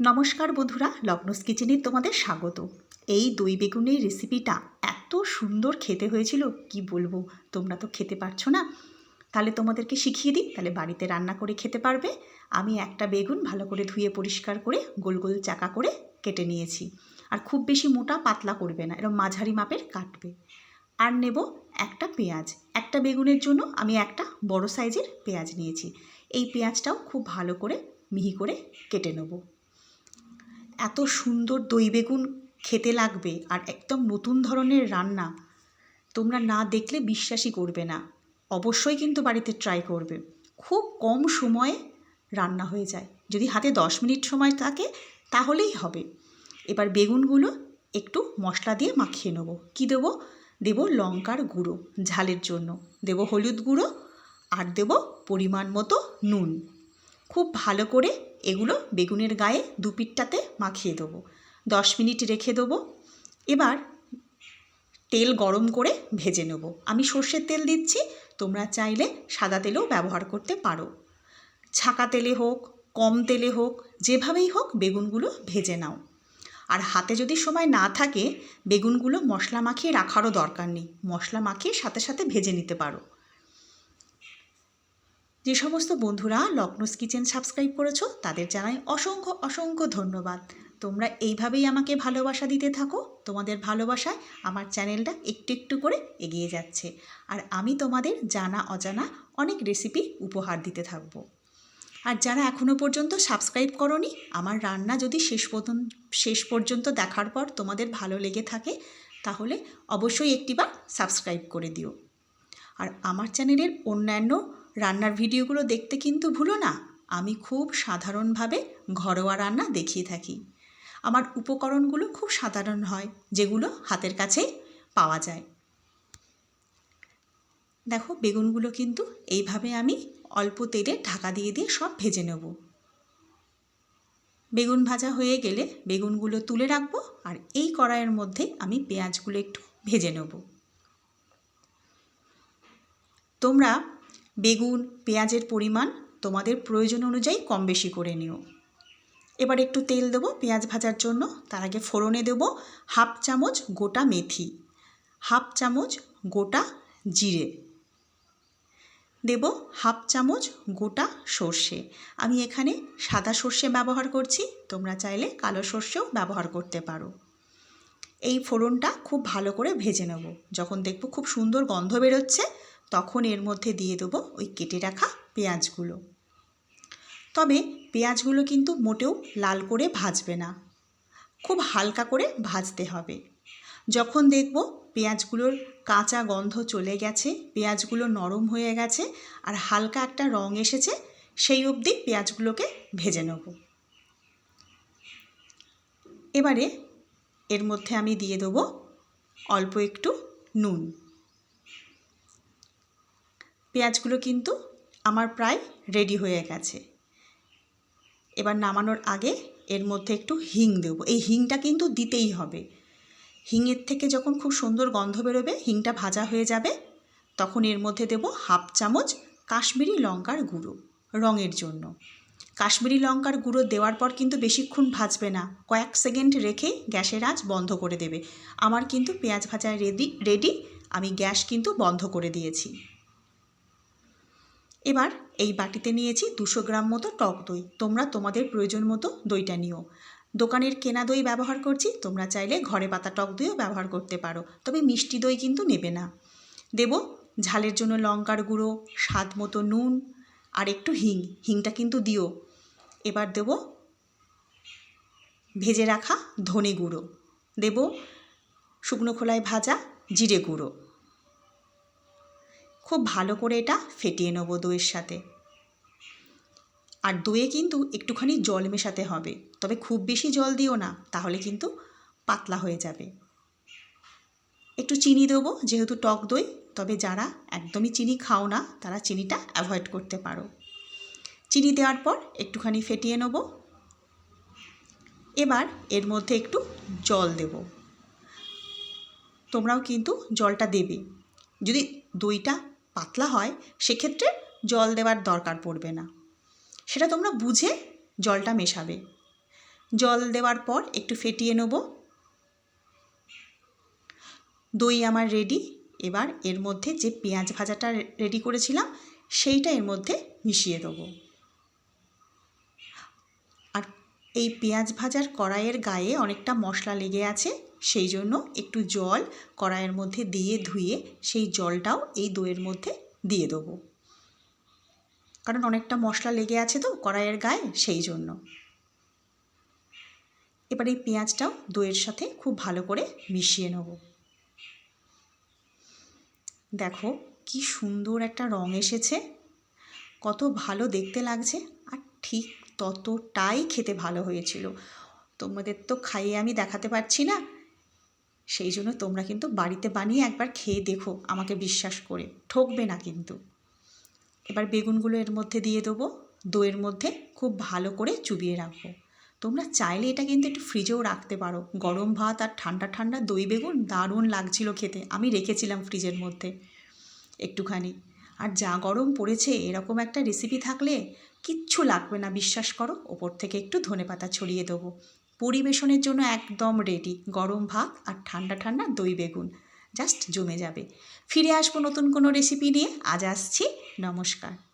নমস্কার বন্ধুরা, লগ্নস কিচেনে তোমাদের স্বাগত। এই দই বেগুনের রেসিপিটা এত সুন্দর খেতে হয়েছিল, কি বলব, তোমরা তো খেতে পারছ না। তাহলে তোমাদেরকে শিখিয়ে দিই, তাহলে বাড়িতে রান্না করে খেতে পারবে। আমি একটা বেগুন ভালো করে ধুয়ে পরিষ্কার করে গোল গোল চাকা করে কেটে নিয়েছি। আর খুব বেশি মোটা পাতলা করবে না এরকম মাঝারি মাপের কাটবে। আর নেব একটা পেঁয়াজ। একটা বেগুনের জন্য আমি একটা বড় সাইজের পেঁয়াজ নিয়েছি। এই পেঁয়াজটাও খুব ভালো করে মিহি করে কেটে নেব। এত সুন্দর দই বেগুন খেতে লাগবে আর একদম নতুন ধরনের রান্না, তোমরা না দেখলে বিশ্বাসই করবে না। অবশ্যই কিন্তু বাড়িতে ট্রাই করবে। খুব কম সময়ে রান্না হয়ে যায়। যদি হাতে দশ মিনিট সময় থাকে, তাহলেই হবে। এবার বেগুনগুলো একটু মশলা দিয়ে মাখিয়ে নেব। কী দেবো? দেবো লঙ্কার গুঁড়ো ঝালের জন্য। দেবো হলুদ গুঁড়ো আর দেব পরিমাণ মতো নুন। খুব ভালো করে এগুলো বেগুনের গায়ে দু পিঠটাতে মাখিয়ে দেবো। দশ মিনিট রেখে দেবো। এবার তেল গরম করে ভেজে নেব। আমি সর্ষের তেল দিচ্ছি, তোমরা চাইলে সাদা তেলেও ব্যবহার করতে পারো। ছাকা তেলে হোক, কম তেলে হোক, যেভাবেই হোক বেগুনগুলো ভেজে নাও। আর হাতে যদি সময় না থাকে, বেগুনগুলো মশলা মাখিয়ে রাখারও দরকার নেই। মশলা মাখিয়ে সাথে সাথে ভেজে নিতে পারো। যে সমস্ত বন্ধুরা লকনোস কিচেন সাবস্ক্রাইব করেছ, তাদের জানাই অসংখ্য অসংখ্য ধন্যবাদ। তোমরা এইভাবেই আমাকে ভালোবাসা দিতে থাকো। তোমাদের ভালোবাসায় আমার চ্যানেলটা একটু একটু করে এগিয়ে যাচ্ছে। আর আমি তোমাদের জানা অজানা অনেক রেসিপি উপহার দিতে থাকব। আর যারা এখনও পর্যন্ত সাবস্ক্রাইব করনি, আমার রান্না যদি শেষ পর্যন্ত শেষ পর্যন্ত দেখার পর তোমাদের ভালো লেগে থাকে, তাহলে অবশ্যই একটিবার সাবস্ক্রাইব করে দিও। আর আমার চ্যানেলের অন্যান্য রান্নার ভিডিওগুলো দেখতে কিন্তু ভুলো না। আমি খুব সাধারণভাবে ঘরোয়া রান্না দেখিয়ে থাকি। আমার উপকরণগুলো খুব সাধারণ হয়, যেগুলো হাতের কাছেই পাওয়া যায়। দেখো, বেগুনগুলো কিন্তু এইভাবে আমি অল্প তেলে ঢাকা দিয়ে দিয়ে সব ভেজে নেব। বেগুন ভাজা হয়ে গেলে বেগুনগুলো তুলে রাখব আর এই কড়াইয়ের মধ্যে আমি পেঁয়াজগুলো একটু ভেজে নেব। তোমরা বেগুন, পেঁয়াজের পরিমাণ তোমাদের প্রয়োজন অনুযায়ী কম বেশি করে নিও। এবার একটু তেল দেবো পেঁয়াজ ভাজার জন্য। তার আগে ফোড়নে দেবো হাফ চামচ গোটা মেথি, হাফ চামচ গোটা জিরে, দেব হাফ চামচ গোটা সর্ষে। আমি এখানে সাদা সর্ষে ব্যবহার করছি, তোমরা চাইলে কালো সর্ষেও ব্যবহার করতে পারো। এই ফোড়নটা খুব ভালো করে ভেজে নেব। যখন দেখব খুব সুন্দর গন্ধ বেরোচ্ছে তখন এর মধ্যে দিয়ে দেবো ওই কেটে রাখা পেঁয়াজগুলো। তবে পেঁয়াজগুলো কিন্তু মোটেও লাল করে ভাজবে না। খুব হালকা করে ভাজতে হবে। যখন দেখব পেঁয়াজগুলোর কাঁচা গন্ধ চলে গেছে, পেঁয়াজগুলো নরম হয়ে গেছে আর হালকা একটা রং এসেছে, সেই অবধি পেঁয়াজগুলোকে ভেজে নেব। এবারে এর মধ্যে আমি দিয়ে দেবো অল্প একটু নুন। পেঁয়াজগুলো কিন্তু আমার প্রায় রেডি হয়ে গেছে। এবার নামানোর আগে এর মধ্যে একটু হিং দেবো। এই হিংটা কিন্তু দিতেই হবে। হিংয়ের থেকে যখন খুব সুন্দর গন্ধ বেরোবে, হিংটা ভাজা হয়ে যাবে, তখন এর মধ্যে দেব হাফ চামচ কাশ্মীরি লঙ্কার গুঁড়ো রঙের জন্য। কাশ্মীরি লঙ্কার গুঁড়ো দেওয়ার পর কিন্তু বেশিক্ষণ ভাজবে না। কয়েক সেকেন্ড রেখে গ্যাসের আঁচ বন্ধ করে দেবে। আমার কিন্তু পেঁয়াজ ভাজা রেডি রেডি আমি গ্যাস কিন্তু বন্ধ করে দিয়েছি। এবার এই বাটিতে নিয়েছি দুশো গ্রাম মতো টক দই। তোমরা তোমাদের প্রয়োজন মতো দইটা নিও। দোকানের কেনা দই ব্যবহার করছি, তোমরা চাইলে ঘরে পাতা টক দইও ব্যবহার করতে পারো, তবে মিষ্টি দই কিন্তু নেবে না। দেব ঝালের জন্য লঙ্কার গুঁড়ো, স্বাদ মতো নুন, আর একটু হিং। হিংটা কিন্তু দিও। এবার দেব ভেজে রাখা ধনে গুঁড়ো। দেব শুকনো খোলায় ভাজা জিরে গুঁড়ো। খুব ভালো করে এটা ফেটিয়ে নেব দইয়ের সাথে। আর দইয়ে কিন্তু একটুখানি জল মেশাতে হবে। তবে খুব বেশি জল দিও না, তাহলে কিন্তু পাতলা হয়ে যাবে। একটু চিনি দেবো, যেহেতু টক দই, তবে যারা একদমই চিনি খাও না, তারা চিনিটা অ্যাভয়েড করতে পারো। চিনি দেওয়ার পর একটুখানি ফেটিয়ে নেব। এবার এর মধ্যে একটু জল দেব। তোমরাও কিন্তু জলটা দেবে। যদি দইটা পাতলা হয়, সেক্ষেত্রে জল দেওয়ার দরকার পড়বে না। সেটা তোমরা বুঝে জলটা মেশাবে। জল দেওয়ার পর একটু ফেটিয়ে নেব। দই আমার রেডি এবার এর মধ্যে যে পেঁয়াজ ভাজাটা রেডি করেছিলাম, সেইটা এর মধ্যে মিশিয়ে দেবো। আর এই পেঁয়াজ ভাজার কড়াইয়ের গায়ে অনেকটা মশলা লেগে আছে। সেই জন্য একটু জল কড়াইয়ের মধ্যে দিয়ে ধুয়ে সেই জলটাও এই দইয়ের মধ্যে দিয়ে দেবো। কারণ অনেকটা মশলা লেগে আছে তো কড়াইয়ের গায়ে সেই জন্য। এবার এই পেঁয়াজটাও দইয়ের সাথে খুব ভালো করে মিশিয়ে নেব। দেখো কি সুন্দর একটা রং এসেছে। কত ভালো দেখতে লাগছে আর ঠিক ততটাই খেতে ভালো হয়েছিল। তোমাদের তো খাইয়ে আমি দেখাতে পারছি না। সেই জন্য তোমরা কিন্তু বাড়িতে বানিয়ে একবার খেয়ে দেখো, আমাকে বিশ্বাস করে। ঠকবে না কিন্তু। এবার বেগুনগুলো এর মধ্যে দিয়ে দেবো, দইয়ের মধ্যে খুব ভালো করে চুবিয়ে রাখব। তোমরা চাইলে এটা কিন্তু একটু ফ্রিজেও রাখতে পারো। গরম ভাত আর ঠান্ডা ঠান্ডা দই বেগুন দারুণ লাগছিল খেতে, আমি রেখেছিলাম ফ্রিজের মধ্যে একটুখানি। আর যা গরম পড়েছে, এরকম একটা রেসিপি থাকলে কিচ্ছু লাগবে না, বিশ্বাস করো। ওপর থেকে একটু ধনেপাতা ছড়িয়ে দেবো। পরিবেশনের জন্য একদম রেডি গরম ভাত আর ঠান্ডা ঠান্ডা দই বেগুন। জাস্ট জমে যাবে। ফিরে আসব নতুন কোনো রেসিপি নিয়ে। আজ আসছি। নমস্কার।